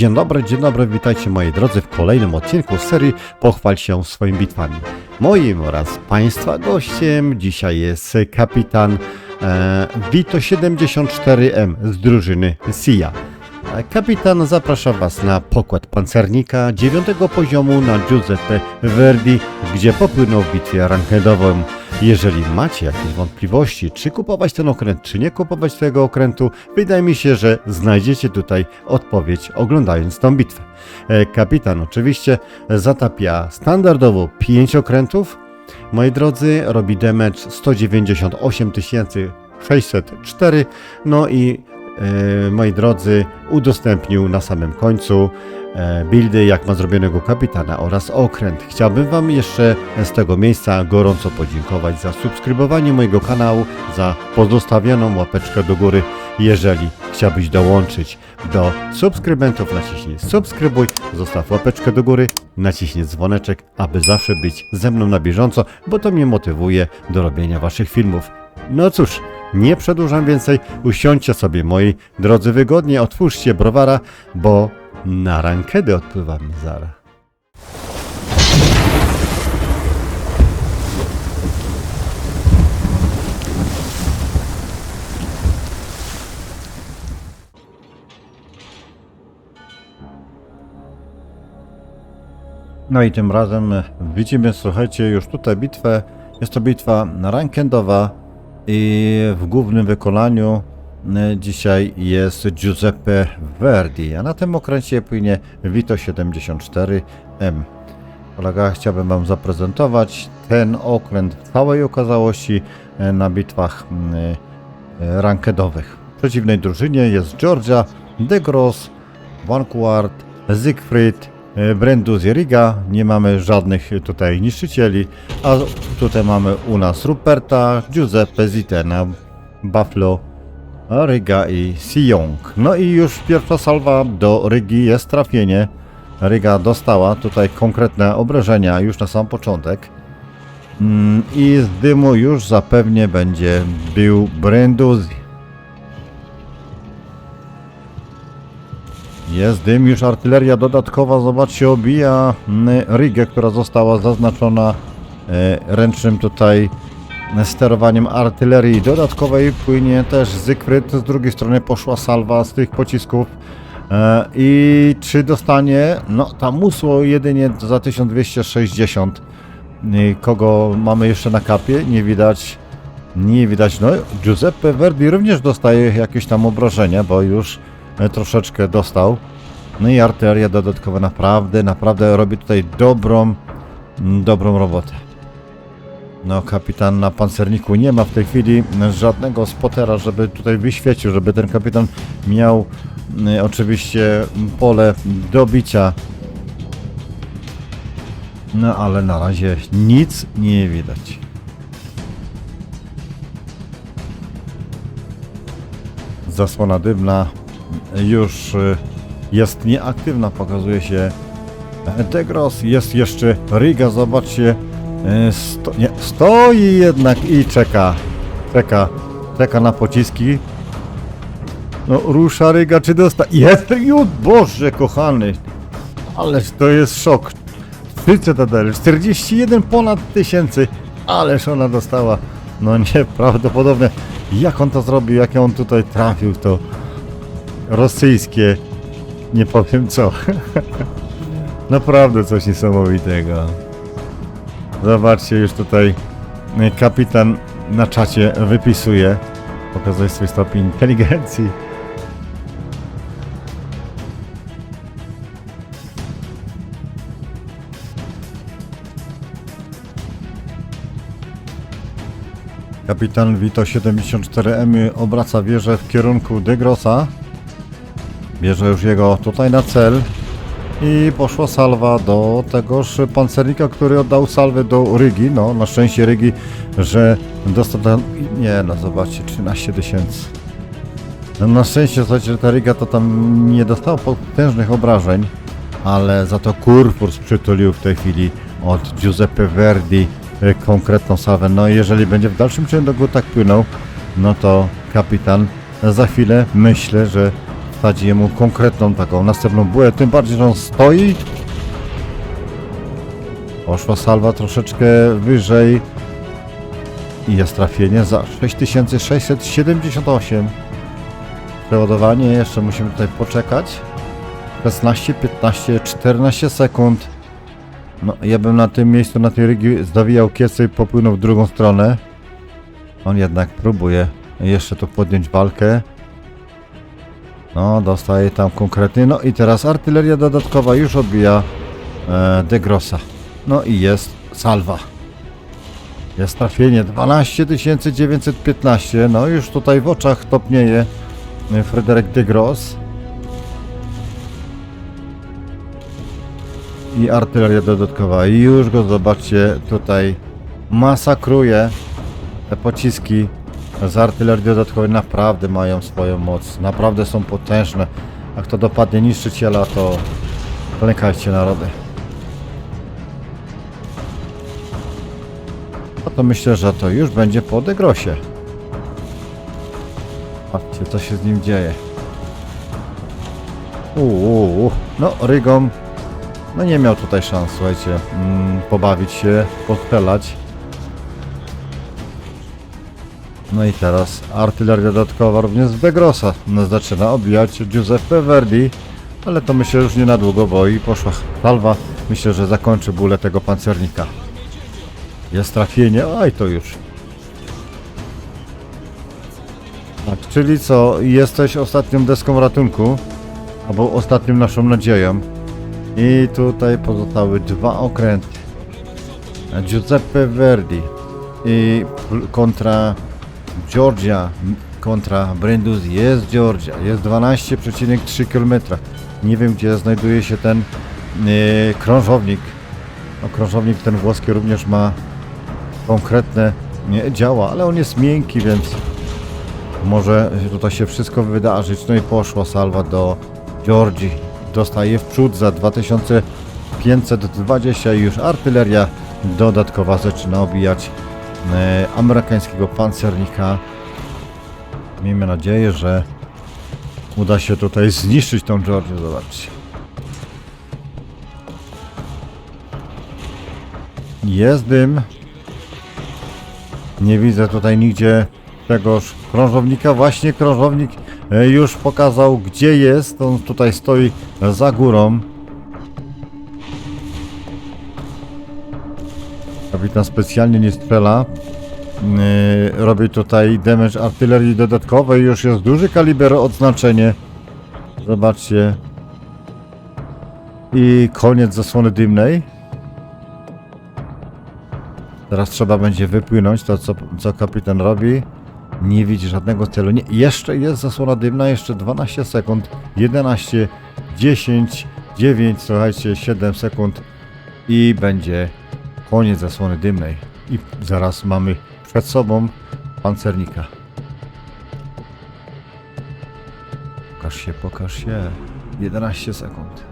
Dzień dobry, dzień dobry, witajcie moi drodzy w kolejnym odcinku serii Pochwal się swoimi bitwami. Moim oraz Państwa gościem dzisiaj jest kapitan e, Vito 74M z drużyny SIA. E, Kapitan zaprasza Was na pokład pancernika 9 poziomu na Giuseppe Verdi, gdzie popłynął w bitwie rankedową. Jeżeli macie jakieś wątpliwości, czy kupować ten okręt, czy nie kupować tego okrętu, wydaje mi się, że znajdziecie tutaj odpowiedź oglądając tą bitwę. E, Kapitan oczywiście zatapia standardowo 5 okrętów. Moi drodzy, robi damage 198 604, no i e, moi drodzy, udostępnił na samym końcu buildy, jak ma zrobionego kapitana oraz okręt. Chciałbym Wam jeszcze z tego miejsca gorąco podziękować za subskrybowanie mojego kanału, za pozostawioną łapeczkę do góry. Jeżeli chciałbyś dołączyć do subskrybentów, naciśnij subskrybuj, zostaw łapeczkę do góry, naciśnij dzwoneczek, aby zawsze być ze mną na bieżąco, bo to mnie motywuje do robienia Waszych filmów. No cóż, nie przedłużam więcej, usiądźcie sobie moi drodzy wygodnie, otwórzcie browara, bo na rankedy odpływamy zaraz. No i tym razem widzimy, słuchajcie, już tutaj bitwę. Jest to bitwa rankendowa i w głównym wykonaniu dzisiaj jest Giuseppe Verdi, a na tym okręcie płynie Vito 74M. Kolega, chciałbym Wam zaprezentować ten okręt w całej okazałości e, na bitwach e, rankedowych. W przeciwnej drużynie jest Georgia, De Gross, Vanguard, Siegfried, e, Brendus i Riga. Nie mamy żadnych tutaj niszczycieli, a tutaj mamy u nas Ruperta, Giuseppe, Zitena, Buffalo, Ryga i Sion. No i już pierwsza salwa do Rygi jest trafienie. Ryga dostała tutaj konkretne obrażenia już na sam początek. Mm, I z dymu już zapewnie będzie był Brenduzzi. Jest dym, już artyleria dodatkowa, zobaczcie, obija mm, Rygę, która została zaznaczona e, ręcznym tutaj sterowaniem artylerii dodatkowej. Płynie też Zygfryd, z drugiej strony poszła salwa z tych pocisków. E, I czy dostanie? No, tam usło jedynie za 1260. I Kogo mamy jeszcze na kapie? Nie widać. Nie widać. No, Giuseppe Verdi również dostaje jakieś tam obrażenia, bo już e, troszeczkę dostał. No i artyleria dodatkowa naprawdę, naprawdę robi tutaj dobrą, dobrą robotę. No, kapitan na pancerniku nie ma w tej chwili żadnego spotera, żeby tutaj wyświecił, żeby ten kapitan miał y, oczywiście pole do bicia. No, ale na razie nic nie widać. Zasłona dymna już y, jest nieaktywna, pokazuje się Degros, jest jeszcze Riga, zobaczcie, e, sto, nie, stoi jednak i czeka, czeka, czeka na pociski. No rusza Ryga, czy dosta... Jest, już, Boże kochany, ależ to jest szok. 3 cytadele, 41 ponad tysięcy, ależ ona dostała. No nieprawdopodobne, jak on to zrobił, jak on tutaj trafił to rosyjskie, nie powiem co. Naprawdę coś niesamowitego. Zobaczcie, już tutaj e, kapitan na czacie wypisuje, pokazuje swój stopień inteligencji. Kapitan Vito 74M obraca wieżę w kierunku Degrosa. Bierze już jego tutaj na cel. I poszła salwa do tegoż pancernika, który oddał salwę do Rygi. No, na szczęście Rygi, że dostał tam... Nie, no zobaczcie, 13 tysięcy. No, na szczęście, słuchajcie, że ta Ryga to tam nie dostała potężnych obrażeń, ale za to Kurfurs przytulił w tej chwili od Giuseppe Verdi e, konkretną salwę. No i jeżeli będzie w dalszym ciągu tak płynął, no to kapitan za chwilę myślę, że dostać jemu konkretną taką następną bułę, tym bardziej, że on stoi. Poszła salwa troszeczkę wyżej. I jest trafienie za 6678. Przeładowanie, jeszcze musimy tutaj poczekać. 16, 15, 14 sekund. No, ja bym na tym miejscu, na tej rygi zawijał kiece i popłynął w drugą stronę. On jednak próbuje jeszcze tu podjąć walkę. No, dostaje tam konkretnie. No i teraz artyleria dodatkowa już odbija e, De Grossa. No i jest salwa. Jest trafienie 12 915. No już tutaj w oczach topnieje e, Fryderyk de Gross. I artyleria dodatkowa. I już go zobaczcie tutaj masakruje. Te pociski z artylerii dodatkowej naprawdę mają swoją moc. Naprawdę są potężne. Jak to dopadnie niszczyciela, to klękajcie narody. No to myślę, że to już będzie po degrosie. Patrzcie, co się z nim dzieje. Uuu, no Rygom no nie miał tutaj szans, słuchajcie, mm, pobawić się, postrzelać. No i teraz artyleria dodatkowa również z Degrosa no, zaczyna obijać Giuseppe Verdi, ale to myślę już nie na długo, bo i poszła salwa. Myślę, że zakończy bólę tego pancernika. Jest trafienie, oj to już. Tak, czyli co, jesteś ostatnią deską ratunku, albo ostatnią naszą nadzieją. I tutaj pozostały dwa okręty. Giuseppe Verdi i kontra Georgia kontra Brandus jest Georgia. Jest 12,3 km. Nie wiem gdzie znajduje się ten e, krążownik. No, krążownik ten włoski również ma konkretne nie, działa, ale on jest miękki, więc może tutaj się wszystko wydarzyć. No i poszła salwa do Georgii. Dostaje w przód za 2520 i już artyleria dodatkowa zaczyna obijać e, amerykańskiego pancernika. Miejmy nadzieję, że uda się tutaj zniszczyć tą Georgię. Zobaczcie. Jest dym. Nie widzę tutaj nigdzie tegoż krążownika. Właśnie krążownik e, już pokazał gdzie jest. On tutaj stoi za górą. Kapitan specjalnie nie strzela. Yy, robi tutaj damage artylerii dodatkowej. Już jest duży kaliber odznaczenie. Zobaczcie. I koniec zasłony dymnej. Teraz trzeba będzie wypłynąć to, co, co kapitan robi. Nie widzi żadnego celu. Nie, jeszcze jest zasłona dymna, jeszcze 12 sekund. 11, 10, 9, słuchajcie, 7 sekund i będzie koniec zasłony dymnej. I zaraz mamy przed sobą pancernika. Pokaż się, pokaż się. 11 sekund.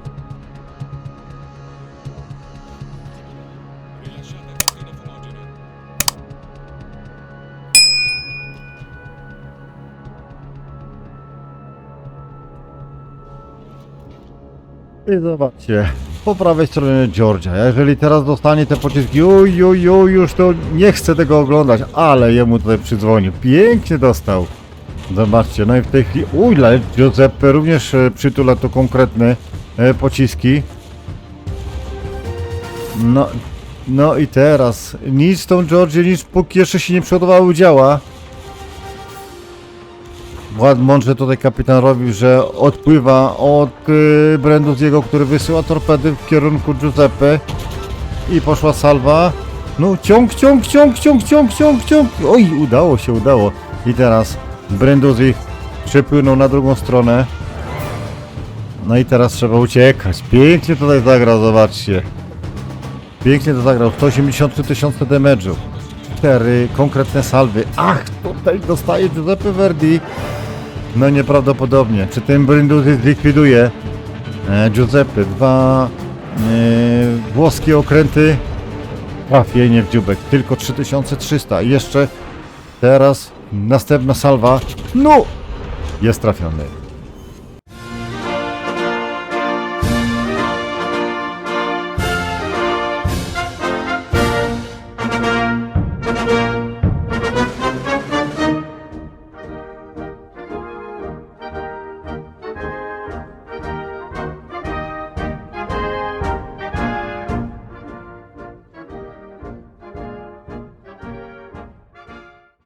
I zobaczcie, po prawej stronie Georgia. Jeżeli teraz dostanie te pociski, uj, uj, już to nie chcę tego oglądać, ale jemu tutaj przydzwonił. Pięknie dostał. Zobaczcie, no i w tej chwili, uj, Giuseppe również e, przytula tu konkretne e, pociski. No, no i teraz, nic tą Georgię, nic póki jeszcze się nie przeładowały działa. Mądrze tutaj kapitan robił, że odpływa od y, który wysyła torpedy w kierunku Giuseppe. I poszła salwa. No ciąg, ciąg, ciąg, ciąg, ciąg, ciąg, ciąg. Oj, udało się, udało. I teraz Branduzi przepłynął na drugą stronę. No i teraz trzeba uciekać. Pięknie tutaj zagrał, zobaczcie. Pięknie to zagrał. 183 tysiące damage'u. Cztery konkretne salwy. Ach, tutaj dostaje Giuseppe Verdi. No nieprawdopodobnie. Przy tym Brindisi zlikwiduje e, Giuseppe. Dwa e, włoskie okręty. Trafienie w dziubek. Tylko 3300. I jeszcze teraz następna salwa. No! Jest trafiony.